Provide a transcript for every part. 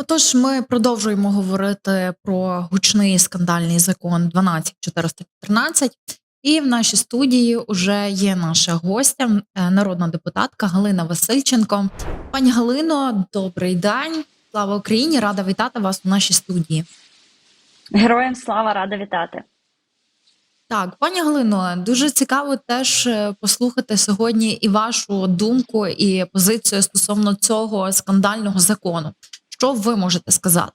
Отож, ми продовжуємо говорити про гучний скандальний закон 12413. І в нашій студії вже є наша гостя, е, народна депутатка Галина Васильченко. Пані Галино, добрий день. Слава Україні! Рада вітати вас у нашій студії. Героям слава рада вітати. Так, пані Галино, дуже цікаво теж е, послухати сьогодні і вашу думку і позицію стосовно цього скандального закону. Що ви можете сказати?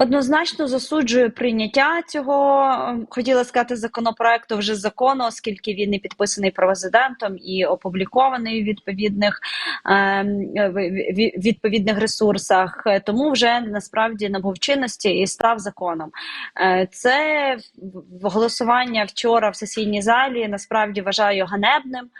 Однозначно засуджую прийняття цього, ем, хотіла сказати, законопроекту вже закону, оскільки він і підписаний президентом і опублікований відповідних ем, в- в- відповідних ресурсах. Тому вже насправді набув чинності і став законом. Е, Це голосування вчора в сесійній залі насправді вважаю ганебним.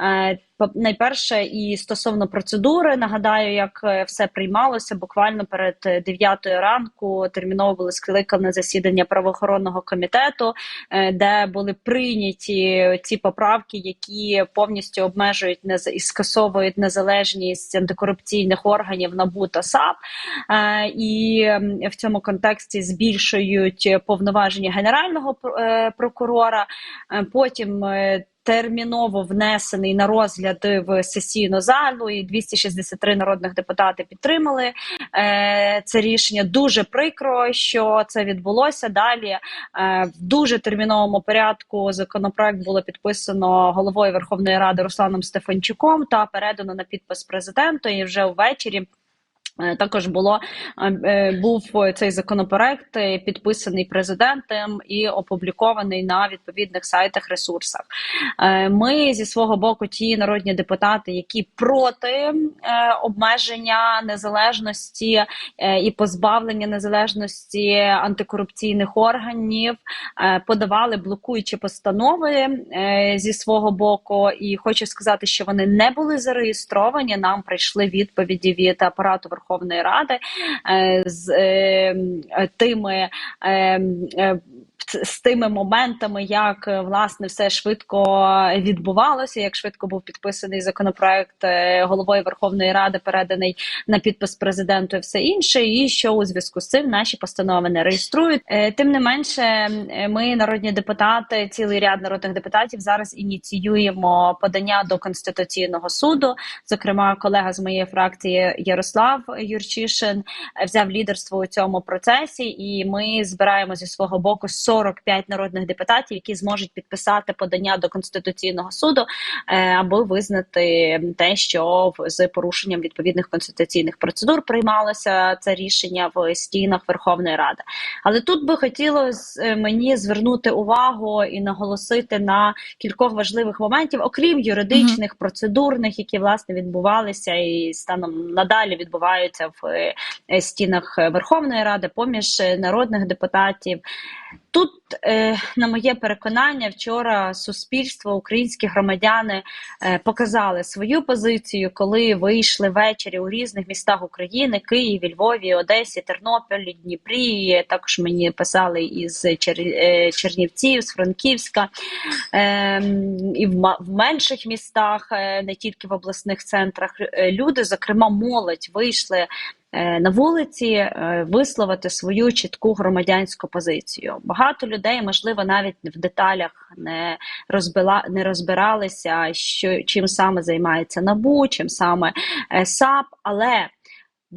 Е, Найперше, і стосовно процедури, нагадаю, як е, все приймалося буквально перед 9 ранку. Терміново було скликане засідання правоохоронного комітету, е, де були прийняті ці поправки, які повністю обмежують і скасовують незалежність антикорупційних органів НАБУ та САП, Е, і в цьому контексті збільшують повноваження генерального е, прокурора. Потім терміново внесений на розгляд в сесійну залу, і 263 народних депутати підтримали е, це рішення. Дуже прикро, що це відбулося. Далі е, в дуже терміновому порядку законопроект було підписано головою Верховної Ради Русланом Стефанчуком та передано на підпис президенту. І вже ввечері. Е, Також було е, е, був цей законопроект підписаний президентом і опублікований на відповідних сайтах ресурсах. Ми зі свого боку, ті народні депутати, які проти обмеження незалежності і позбавлення незалежності антикорупційних органів, подавали блокуючі постанови зі свого боку. І хочу сказати, що вони не були зареєстровані. Нам прийшли відповіді від апарату Верховної Ради е, з е, е, тими. З- тими моментами, як е, власне все швидко відбувалося, як швидко був підписаний законопроект е, головою Верховної Ради, переданий на підпис президенту і все інше, і що у зв'язку з цим наші постанови не реєструють. Е, Тим не менше, ми, народні депутати, цілий ряд народних депутатів, зараз ініціюємо подання до конституційного суду. Зокрема, колега з моєї фракції Ярослав Юрчишин взяв лідерство у цьому процесі, і ми збираємо зі свого боку 45 народних депутатів, які зможуть підписати подання до конституційного суду, е, аби визнати те, що з порушенням відповідних конституційних процедур приймалося це рішення в стінах Верховної Ради. Але тут би хотілося е, мені звернути увагу і наголосити на кількох важливих моментів, окрім юридичних, процедурних, які власне відбувалися і станом надалі відбуваються в е, стінах Верховної Ради, поміж народних депутатів. Тут, е, на моє переконання, вчора суспільство, українські громадяни е, показали свою позицію, коли вийшли ввечері у різних містах України: Києві, Львові, Одесі, Тернополі, Дніпрі. Також мені писали із е, Чернівців, з Франківська ем, і в, менших містах, не тільки в обласних центрах. Люди, зокрема, молодь, вийшли на вулиці е, висловити свою чітку громадянську позицію. Багато людей, можливо, навіть в деталях не розбила, не розбиралися, що чим саме займається НАБУ, чим саме е, САП, але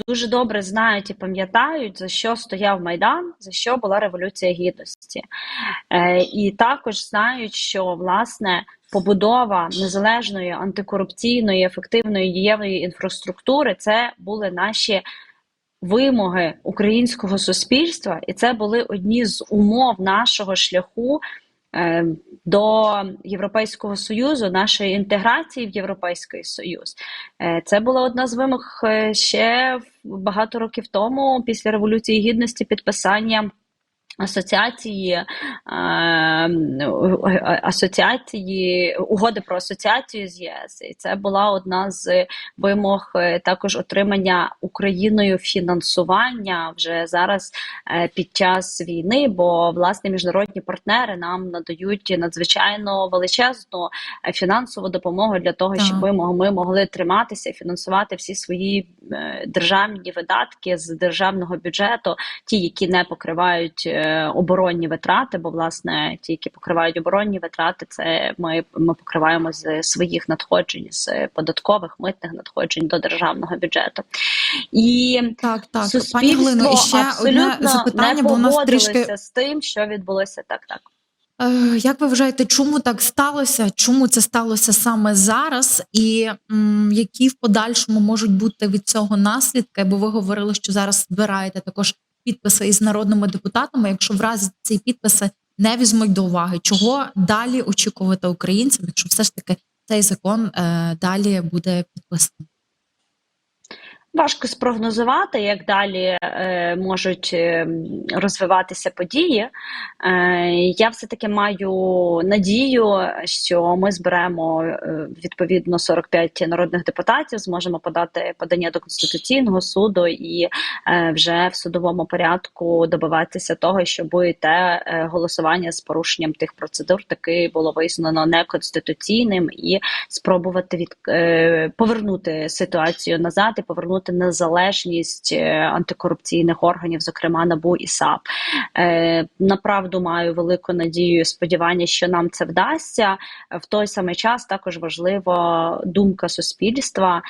дуже добре знають і пам'ятають, за що стояв Майдан, за що була Революція Гідності. Е, і також знають, що власне побудова незалежної антикорупційної, ефективної дієвої інфраструктури це були наші вимоги українського суспільства, і це були одні з умов нашого шляху. е, До Європейського союзу, нашої інтеграції в Європейський Союз, Е, це була одна з вимог е, ще багато років тому, після Революції Гідності, підписання Асоціації е, асоціації угоди про асоціацію з ЄС, і це була одна з вимог е, також отримання Україною фінансування вже зараз е, під час війни. Бо власне міжнародні партнери нам надають надзвичайно величезну е, фінансову допомогу для того, щоб ми, ми могли триматися і фінансувати всі свої державні видатки з державного бюджету, ті, які не покривають оборонні витрати. Бо власне ті, які покривають оборонні витрати, це ми, ми покриваємо з своїх надходжень, з податкових митних надходжень до державного бюджету. І Так, так. Пані Глино, і ще абсолютно одне запитання, не бо у нас трішки з тим, що відбулося так. Так Е, Як ви вважаєте, чому так сталося? Чому це сталося саме зараз? І м, які в подальшому можуть бути від цього наслідки? Бо ви говорили, що зараз збираєте також підписи із народними депутатами. Якщо в разі ці підписи не візьмуть до уваги, чого далі очікувати українцям, якщо все ж таки цей закон е, далі буде підписаний? Важко спрогнозувати, як далі е, можуть е, розвиватися події. Е, я все-таки маю надію, що ми зберемо е, відповідно 45 народних депутатів, зможемо подати подання до Конституційного суду і е, вже в судовому порядку добиватися того, щоб те е, голосування з порушенням тих процедур таки було визнано неконституційним і спробувати від е, повернути ситуацію назад і повернути незалежність е, антикорупційних органів, зокрема НАБУ і САП. Е, Направду маю велику надію, і сподівання, що нам це вдасться. В той самий час також важлива думка суспільства,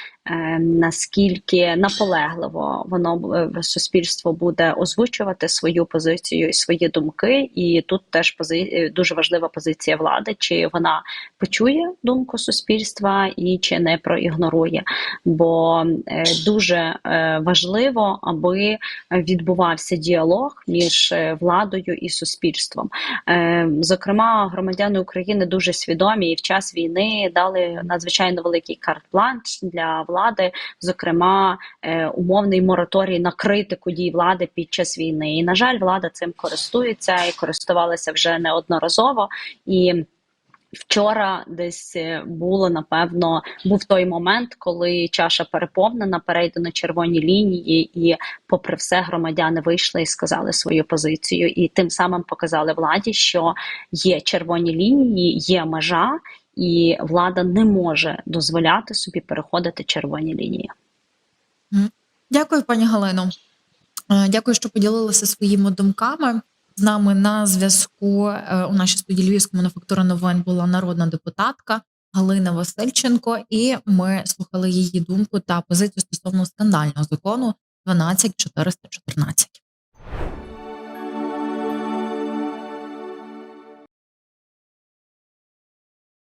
наскільки наполегливо воно е, суспільство буде озвучувати свою позицію і свої думки. І тут теж пози... е, дуже важлива позиція влади, чи вона почує думку суспільства і чи не проігнорує. Бо е, дуже е, важливо, аби відбувався діалог між е, владою і суспільством. Е, Зокрема, громадяни України дуже свідомі і в час війни дали надзвичайно великий карт-бланш для влади, зокрема, е, умовний мораторій на критику дій влади під час війни. І на жаль, влада цим користується і користувалася вже неодноразово і. Вчора десь е, було напевно був той момент, коли чаша переповнена, перейдено червоні лінії, і, попри все, громадяни вийшли і сказали свою позицію, і тим самим показали владі, що є червоні лінії, є межа, і влада не може дозволяти собі переходити червоні лінії. Дякую, пані Галино. Е, Дякую, що поділилися своїми думками. З нами на зв'язку е, у нашій студії Львівська мануфактура новин була народна депутатка Галина Васильченко, і ми слухали її думку та позицію стосовно скандального закону 12414.